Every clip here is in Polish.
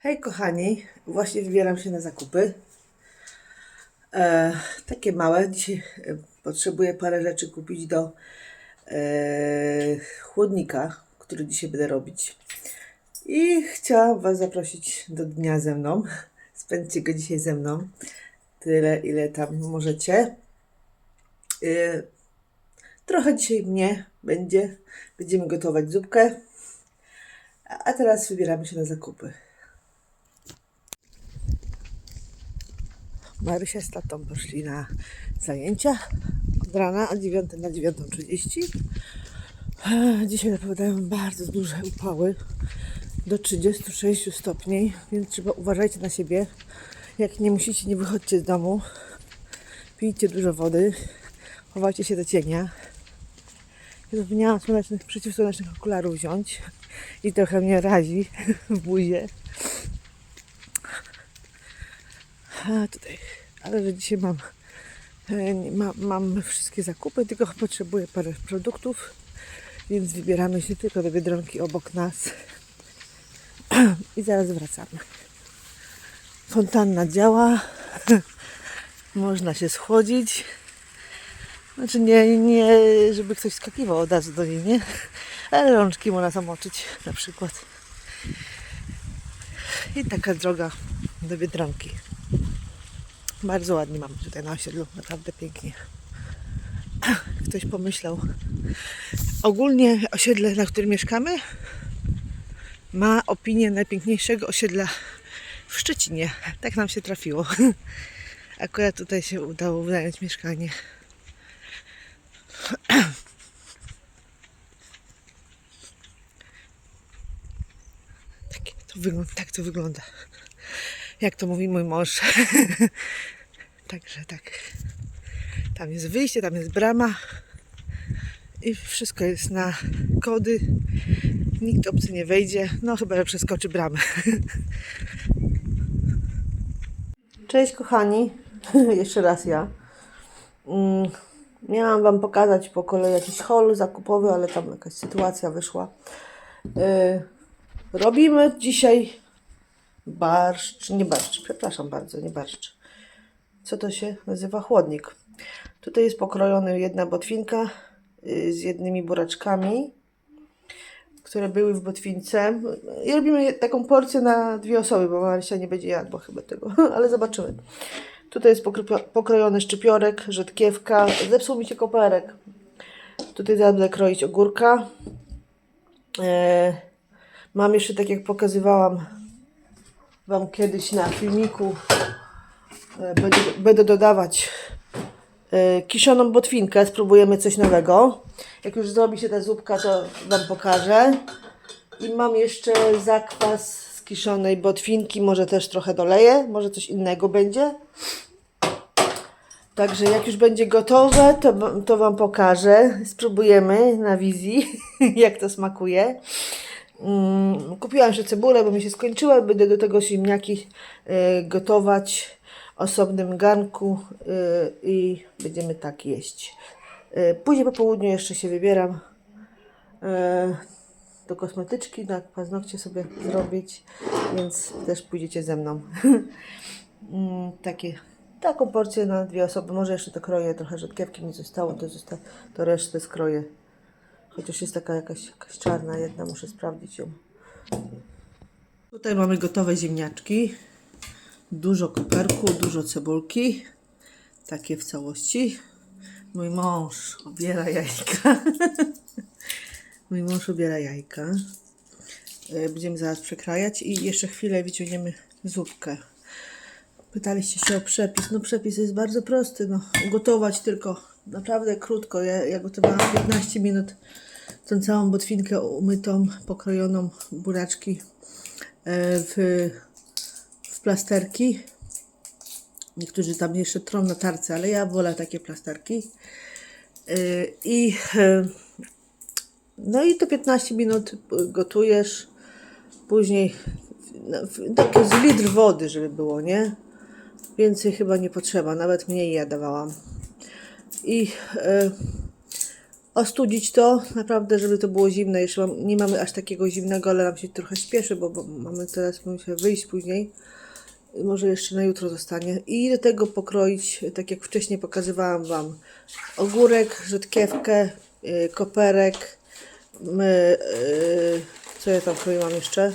Hej kochani, właśnie wybieram się na zakupy. E, takie małe. Dzisiaj e, potrzebuję parę rzeczy kupić do e, chłodnika, który dzisiaj będę robić. I chciałam Was zaprosić do dnia ze mną. Spędźcie go dzisiaj ze mną. Tyle, ile tam możecie. E, trochę dzisiaj mnie będzie. Będziemy gotować zupkę. A a teraz wybieramy się na zakupy. Marysia z tatą poszli na zajęcia od rana od 9 na 9.30. E, Dzisiaj zapowiadają bardzo duże upały do 36 stopni, więc trzeba uważajcie na siebie. Jak nie musicie, nie wychodźcie z domu. Pijcie dużo wody. Chowajcie się do cienia. Ja zapomniałam słonecznych, przeciwsłonecznych okularów wziąć i trochę mnie razi w buzie. A tutaj, ale że dzisiaj mam, e, ma, mam wszystkie zakupy, tylko potrzebuję parę produktów, więc wybieramy się tylko do Biedronki obok nas i zaraz wracamy. Fontanna działa, można się schłodzić. Znaczy nie, nie, żeby ktoś skakiwał od razu do niej, nie? Ale rączki można zamoczyć na przykład. I taka droga do Biedronki. Bardzo ładnie mamy tutaj na osiedlu, naprawdę pięknie. Ktoś pomyślał. Ogólnie osiedle, na którym mieszkamy, ma opinię najpiękniejszego osiedla w Szczecinie. Tak nam się trafiło. Akurat tutaj się udało wynająć mieszkanie. Tak to wygląda. Tak to wygląda. Jak to mówi mój mąż. Także tak. Tam jest wyjście, tam jest brama. I wszystko jest na kody. Nikt obcy nie wejdzie. No chyba, że przeskoczy bramę. Cześć kochani. Jeszcze raz ja. Mm, Miałam Wam pokazać po kolei jakiś hol zakupowy, ale tam jakaś sytuacja wyszła. Yy, robimy dzisiaj barszcz, nie barszcz, przepraszam bardzo, nie barszcz. Co to się nazywa? Chłodnik. Tutaj jest pokrojona jedna botwinka y, z jednymi buraczkami, które były w botwince. I robimy taką porcję na dwie osoby, bo Marysia nie będzie jadła chyba tego, ale zobaczymy. Tutaj jest pokro- pokrojony szczypiorek, rzodkiewka. Zepsuł mi się koperek. Tutaj zaraz będę kroić ogórka. E, mam jeszcze, tak jak pokazywałam Wam kiedyś na filmiku, e, będę, będę dodawać e, kiszoną botwinkę. Spróbujemy coś nowego. Jak już zrobi się ta zupka, to Wam pokażę. I mam jeszcze zakwas z kiszonej botwinki. Może też trochę doleję. Może coś innego będzie. Także jak już będzie gotowe, to, to Wam pokażę. Spróbujemy na wizji, jak to smakuje. Kupiłam jeszcze cebulę, bo mi się skończyła. Będę do tego ziemniaki y, gotować w osobnym garnku y, i będziemy tak jeść. Y, później po południu jeszcze się wybieram do kosmetyczki, na paznokcie sobie zrobić, więc też pójdziecie ze mną. Mm, takie, taką porcję na dwie osoby. Może jeszcze to kroję, trochę rzodkiewki mi zostało, to, zosta, to resztę skroję. Chociaż jest taka jakaś, jakaś czarna jedna, muszę sprawdzić ją. Tutaj mamy gotowe ziemniaczki. Dużo koperku, dużo cebulki. Takie w całości. Mój mąż obiera jajka. Mój mąż obiera jajka. E, Będziemy zaraz przekrajać i jeszcze chwilę wyciągniemy zupkę. Pytaliście się o przepis. No przepis jest bardzo prosty. No, ugotować tylko naprawdę krótko. Ja, ja gotowałam 15 minut tą całą botwinkę umytą, pokrojoną buraczki e, w, w plasterki. Niektórzy tam jeszcze trą na tarce, ale ja wolę takie plasterki. E, I e, no i to 15 minut gotujesz. Później no, takie z litr wody, żeby było, nie? Więcej chyba nie potrzeba, nawet mniej ja dawałam. I ostudzić to, naprawdę, żeby to było zimne. Jeszcze mam, nie mamy aż takiego zimnego, ale nam się trochę śpieszy, bo, bo mamy teraz, muszę wyjść później. Może jeszcze na jutro zostanie. I do tego pokroić, tak jak wcześniej pokazywałam Wam, ogórek, rzodkiewkę, yy, koperek, my, yy, co ja tam kroiłam jeszcze?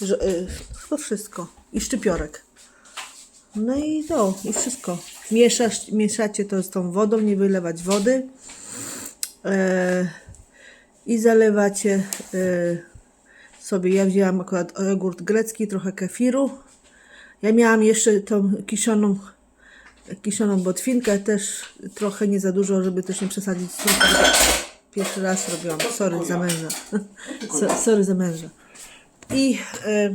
Że, yy, chyba wszystko. I szczypiorek. No i to, i wszystko. Mieszasz, mieszacie to z tą wodą, nie wylewać wody. E, I zalewacie e, sobie. Ja wzięłam akurat jogurt grecki, trochę kefiru. Ja miałam jeszcze tą kiszoną, kiszoną botwinkę, też trochę nie za dużo, żeby też nie przesadzić z cukrem. Pierwszy raz robiłam. Sorry za męża. So, sorry za męża. I, e,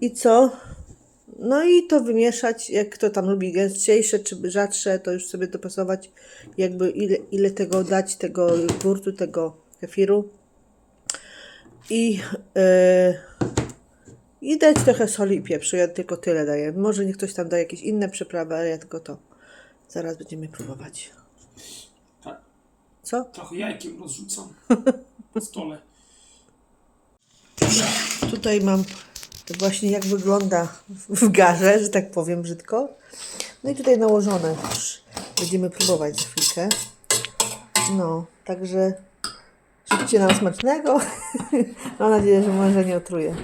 I co? No i to wymieszać, jak kto tam lubi gęstsze czy rzadsze, to już sobie dopasować, jakby ile, ile tego dać, tego jogurtu, tego kefiru. I, yy, I dać trochę soli i pieprzu. Ja tylko tyle daję. Może niech ktoś tam da jakieś inne przyprawy, ale ja tylko to. Zaraz będziemy próbować. Tak, Co? trochę jajkiem rozrzucam po stole. Tutaj mam właśnie jak wygląda w garze, że tak powiem brzydko. No i tutaj nałożone już. Będziemy próbować za chwilkę. No, także życzcie nam smacznego. Mam nadzieję, że może nie otruje.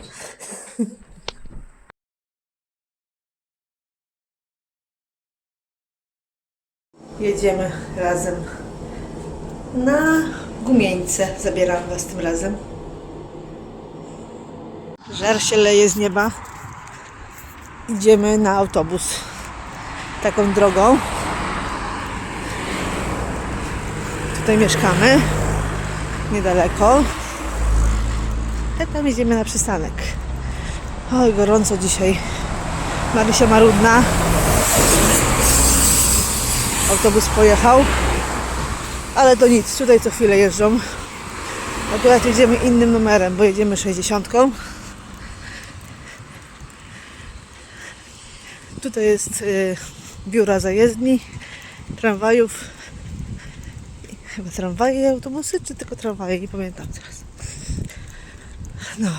Jedziemy razem na gumieńce. Zabieram Was tym razem. Żar się leje z nieba. Idziemy na autobus. Taką drogą. Tutaj mieszkamy. Niedaleko. A tam jedziemy na przystanek. Oj, gorąco dzisiaj. Marysia Marudna. Autobus pojechał. Ale to nic, tutaj co chwilę jeżdżą. Akurat jedziemy innym numerem, bo jedziemy 60. Tutaj jest y, biura zajezdni, tramwajów. Chyba tramwaje i autobusy, czy tylko tramwaje? Nie pamiętam teraz. No.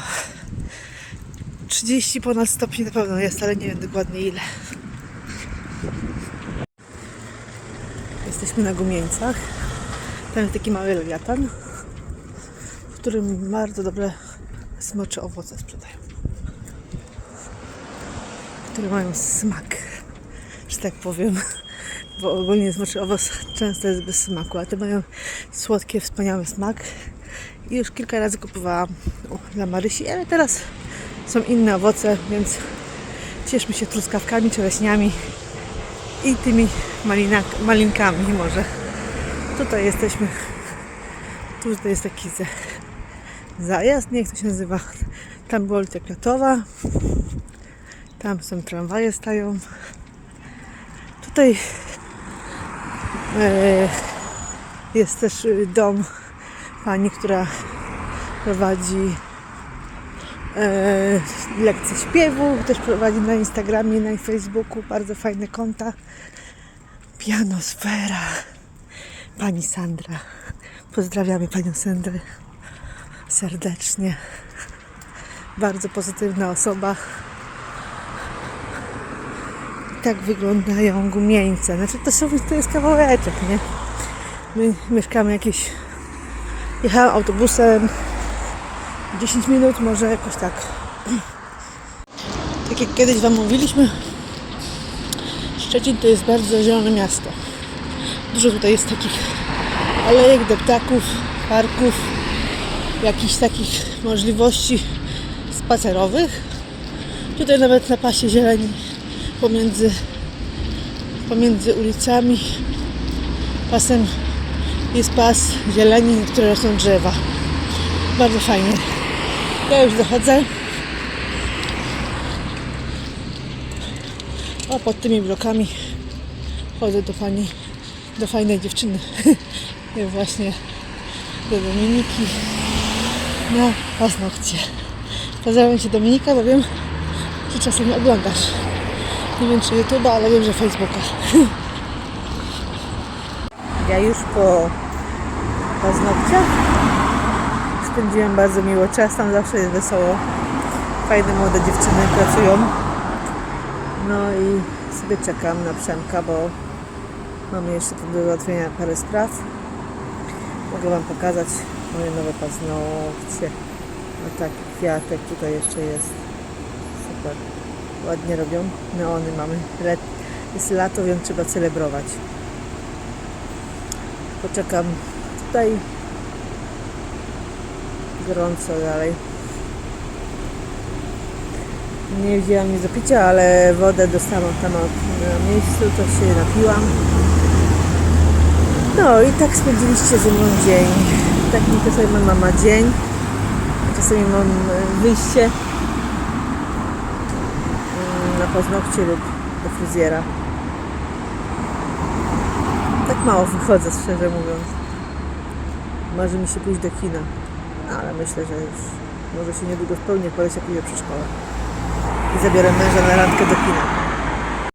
30 ponad stopni na pewno jest, ale nie wiem dokładnie ile. Jesteśmy na Gumieńcach. Tam jest taki mały lewiatan, w którym bardzo dobre smocze owoce sprzedają które mają smak, że tak powiem. Bo ogólnie smoczy owoc często jest bez smaku, a te mają słodkie, wspaniały smak. I już kilka razy kupowałam dla Marysi, ale teraz są inne owoce, więc cieszmy się truskawkami, czereśniami i tymi malina, malinkami może. Tutaj jesteśmy, tutaj jest taki za, zajazd, nie jak to się nazywa. Tam była ulica Kwiatowa, tam są tramwaje stają. Tutaj e, jest też y, dom pani, która prowadzi e, lekcje śpiewu. Też prowadzi na Instagramie, na Facebooku bardzo fajne konta. Pianosfera. Pani Sandra. Pozdrawiamy panią Sandrę serdecznie. Bardzo pozytywna osoba tak wyglądają gumieńce. Znaczy to, są, to jest kawałeczek, nie? My mieszkamy jakieś... Jechałam autobusem 10 minut, może jakoś tak. Tak jak kiedyś Wam mówiliśmy, Szczecin to jest bardzo zielone miasto. Dużo tutaj jest takich alejek do ptaków, parków, jakichś takich możliwości spacerowych. Tutaj nawet na pasie zieleni pomiędzy, pomiędzy ulicami pasem jest pas zieleni, które rosną drzewa. Bardzo fajnie. Ja już dochodzę. A pod tymi blokami chodzę do pani, do fajnej dziewczyny. Właśnie do Dominiki na paznokcie. Pozdrawiam Cię Dominika, bo wiem, że czasem oglądasz. Nie wiem czy YouTube'a, ale wiem, że Facebooka. Ja już po paznokciach spędziłem bardzo miło czas, tam zawsze jest wesoło. Fajne młode dziewczyny pracują. No i sobie czekam na Przemka, bo mamy jeszcze tu do załatwienia parę spraw. Mogę Wam pokazać moje nowe paznokcie. No tak, kwiatek tutaj jeszcze jest. Super. Ładnie robią. Neony mamy. Red. Jest lato, więc trzeba celebrować. Poczekam tutaj. Gorąco dalej. Nie wzięłam nic do picia, ale wodę dostałam tam na miejscu, to się napiłam. No i tak spędziliście ze mną dzień. Tak mi czasami ma mama dzień. Czasami mam e, wyjście paznokcie lub do fryzjera. Tak mało wychodzę, szczerze mówiąc. Marzy mi się pójść do kina. Ale myślę, że już może się niedługo spełni, jak Polesia pójdzie przy szkole. I zabiorę męża na randkę do kina.